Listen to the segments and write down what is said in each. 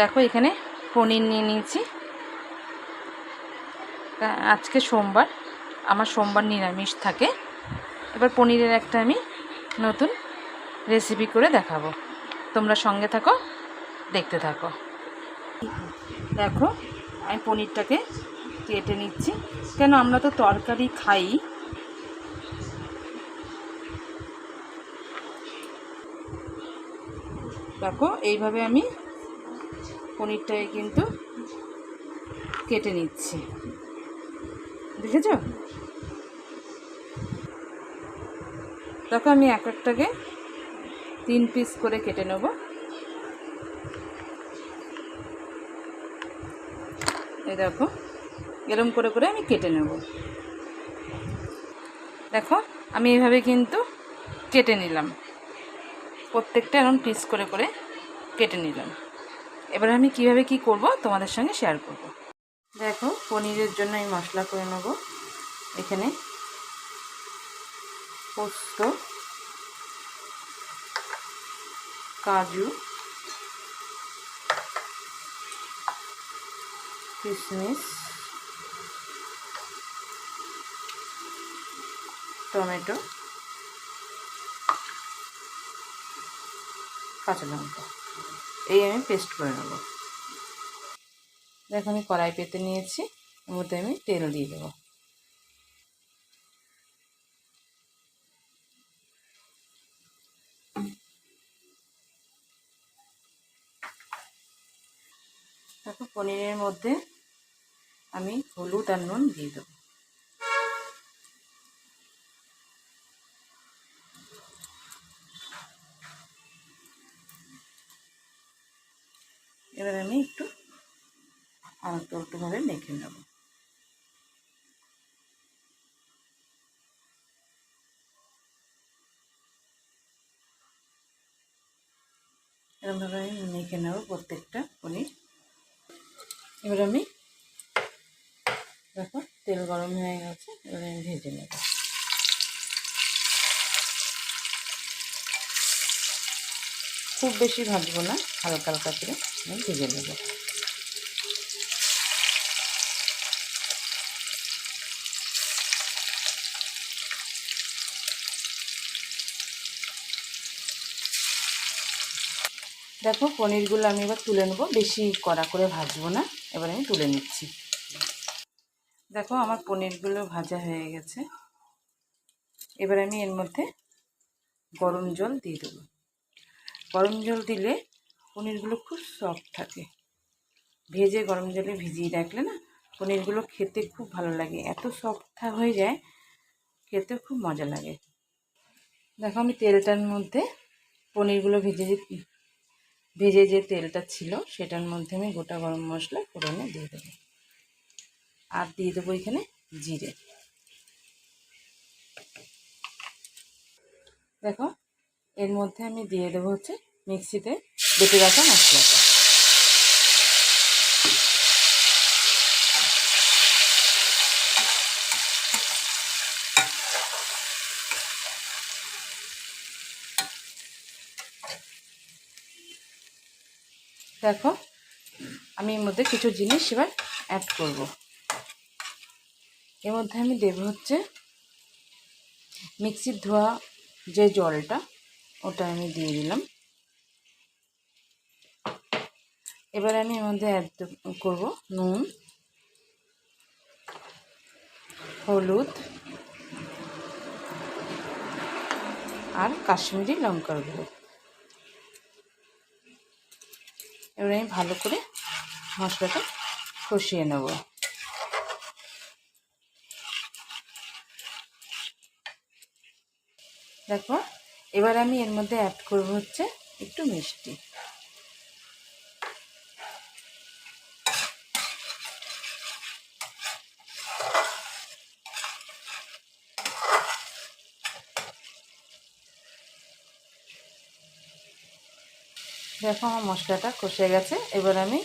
দেখো, এখানে পনির নিয়ে নিয়েছি। আজকে সোমবার, আমার সোমবার নিরামিষ থাকে। এবার পনিরের একটা আমি নতুন রেসিপি করে দেখাবো। তোমরা সঙ্গে থাকো, দেখতে থাকো। দেখো, আমি পনিরটাকে কেটে নিচ্ছি। কেন, আমরা তো তরকারি খাই। দেখো, এইভাবে আমি পনিরটাকে কিন্তু কেটে নিচ্ছি। দেখেছ? দেখো আমি এক একটাকে তিন পিস করে কেটে নেব। এই দেখো, এরম করে করে আমি কেটে নেব। দেখো, আমি এইভাবে কিন্তু কেটে নিলাম। প্রত্যেকটা এরকম পিস করে করে কেটে নিলাম। এবার আমি কীভাবে কি করব তোমাদের সঙ্গে শেয়ার করব। দেখো, পনিরের জন্য আমি মশলা করে নেব। এখানে পোস্ত, কাজু কিশমিশ টমেটো, কাঁচা লঙ্কা। এই আমি পেস্ট করে নেব। দেখো আমি কড়াই পেতে নিয়েছি, এর মধ্যে আমি তেল দিয়ে দেবো। দেখো পনিরের মধ্যে আমি হলুদ আর নুন দিয়ে দেবো। এবার আমি একটু আলতো আলতোভাবে মেখে নেব। এরকমভাবে আমি মেখে নেব প্রত্যেকটা পনির। এবার আমি, দেখো তেল গরম হয়ে গেছে, এবার আমি ভেজে নেব। খুব বেশি ভাজবো না, হালকা হালকা করে আমি ভেজে নেব। দেখো, পনিরগুলো আমি এবার তুলে নেব, বেশি কড়া করে ভাজবো না, এবার আমি তুলে নিচ্ছি। দেখো, আমার পনিরগুলো ভাজা হয়ে গেছে। এবার আমি এর মধ্যে গরম জল দিয়ে দেবো। গরম জল দিলে পনিরগুলো খুব সফট থাকে। ভেজে গরম জলে ভিজিয়ে রাখলে না পনিরগুলো খেতে খুব ভালো লাগে। এত সফট হয়ে যায়, খেতে খুব মজা লাগে। দেখো আমি তেলটার মধ্যে পনিরগুলো ভেজে যে- ভেজে যে তেলটা ছিল সেটার মধ্যে আমি গোটা গরম মশলা ফোড়নে দিয়ে দেবো। আর দিয়ে দেবো এখানে জিরে। দেখো এর মধ্যে আমি দিয়ে দেবো হচ্ছে মিক্সিতে বেটে রাখা মশলাটা। দেখো, আমি এর মধ্যে কিছু জিনিস এবার অ্যাড করব। এর মধ্যে আমি দেবো হচ্ছে মিক্সির ধোয়া যে জলটা ওটা আমি দিয়ে দিলাম। এবার আমি এর মধ্যে অ্যাড করব নুন, হলুদ আর কাশ্মীরি লঙ্কার গুঁড়ো। এবার আমি ভালো করে মশলাটা কষিয়ে নেব। দেখো এবার আমি এর মধ্যে অ্যাড করব হচ্ছে একটু মিষ্টি। দেখো আমার মশলাটা কষে গেছে, এবার আমি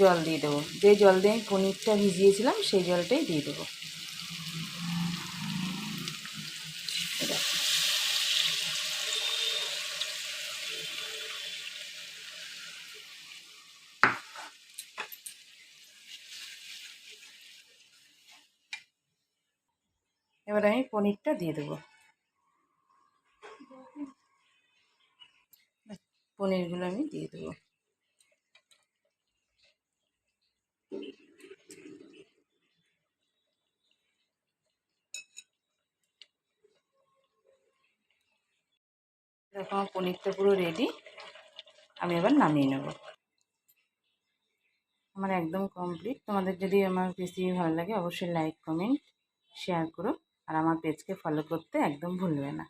জল দিয়ে দেবো। যে জল দিয়ে আমি পনিরটা ভিজিয়েছিলাম, সেই জলটাই দিয়ে দেবো। এবার আমি পনিরটা দিয়ে দেবো। পনিরগুলো আমি দিয়ে দেবো। আমার পনিরটা পুরো রেডি আমি এবার নামিয়ে নেব। আমার একদম কমপ্লিট তোমাদের যদি আমার রেসিপি ভালো লাগে অবশ্যই লাইক কমেন্ট শেয়ার করো। আর আমার পেজকে ফলো করতে একদম ভুলবে না।